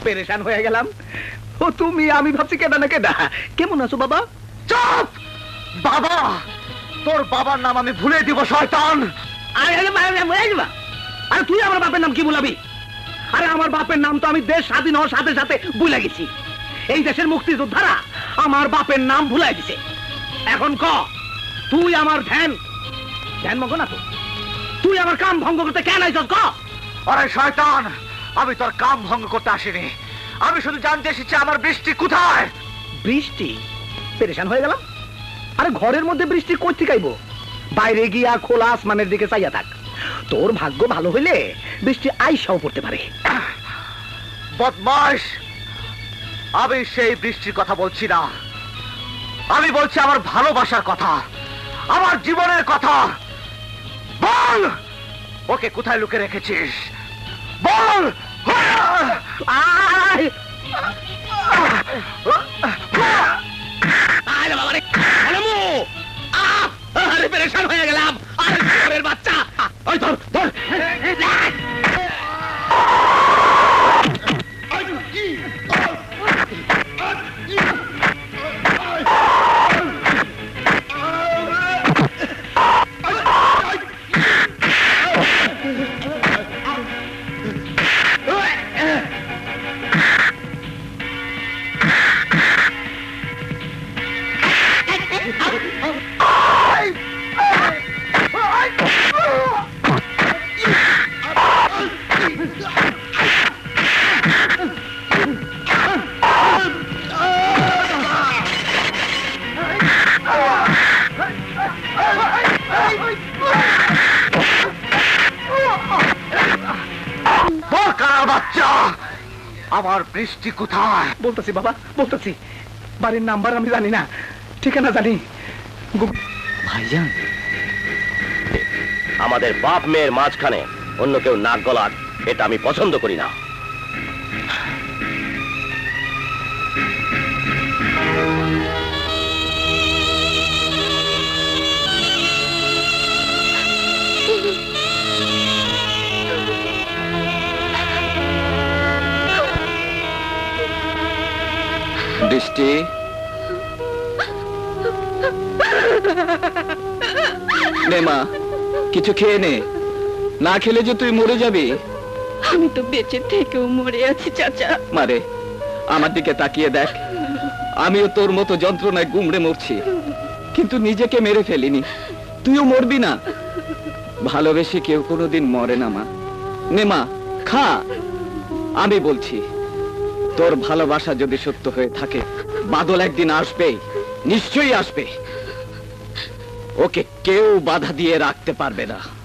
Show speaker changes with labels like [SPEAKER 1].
[SPEAKER 1] পেরেশান হয়ে গেলাম। ও তুমি আমি ভাবছি কেডা না কেডা। কেমন আছো বাবা?
[SPEAKER 2] চুপ! বাবা তোর বাবার নাম আমি ভুলে দিব শয়তান।
[SPEAKER 1] আরে তুই আমার বাপের নাম কি বলাবি আরে আমার বাপের নাম তো আমি দেশ স্বাধীন হওয়ার সাথে সাথে ভুলে গেছি। এই দেশের মুক্তিযোদ্ধারা আমার বাপের নাম ভুলাই দিছে। এখন ক তুই আমার ধ্যান। ধ্যান মগ না তো? তুই আমার কাম ভঙ্গ করতে কেন আইছস ক?
[SPEAKER 2] আরে শয়তান! আমি তোর কাম ভঙ্গ করতে আসিনি। আমি শুধু জানতে এসেছি আমার বৃষ্টি কোথায়?
[SPEAKER 1] বৃষ্টি? পেরেশান হয়ে গেলাম? আরে ঘরের মধ্যে বৃষ্টি কই থেকে আইবো? বাইরে গিয়া খোলা আসমানের দিকে চাইয়া থাক। তোর ভাগ্য ভালো হইলে বৃষ্টি আইসাও পড়তে পারে।
[SPEAKER 2] বদমাস আমি সেই বৃষ্টির কথা বলছি না। আমি বলছি আমার ভালোবাসার কথা। আমার জীবনের কথা। বল! ওকে কোথায় লুকে রেখেছিস? বল আমার বৃষ্টি কোথায়
[SPEAKER 1] বলতেছি বাবা বলতেছি। বাড়ির নাম্বার আমি জানি না। ঠিকানা জানি।
[SPEAKER 3] ভাইজান আমাদের বাপ মেয়ের মাঝখানে অন্য কেউ নাক গলার এটা আমি পছন্দ করি না।
[SPEAKER 4] বৃষ্টি নে মা কিছু খেয়ে নে। না খেলে যে তুই মরে যাবি।
[SPEAKER 5] আমি তো বেঁচে থেকেও মরে আছি চাচা।
[SPEAKER 4] মারে আমার দিকে তাকিয়ে দেখ। আমিও তোর মতো যন্ত্রণায় গুমড়ে মরছি। কিন্তু নিজেকে মেরে ফেলিনি। তুইও মরবি না। ভালোবেসে কেউ কোনোদিন মরে না মা। নে মা খা। আমি বলছি তোর ভালোবাসা যদি সত্য হয়ে থাকে বাদল একদিন আসবেই নিশ্চয়ই আসবে। ওকে কেউ বাধা দিয়ে রাখতে পারবে না।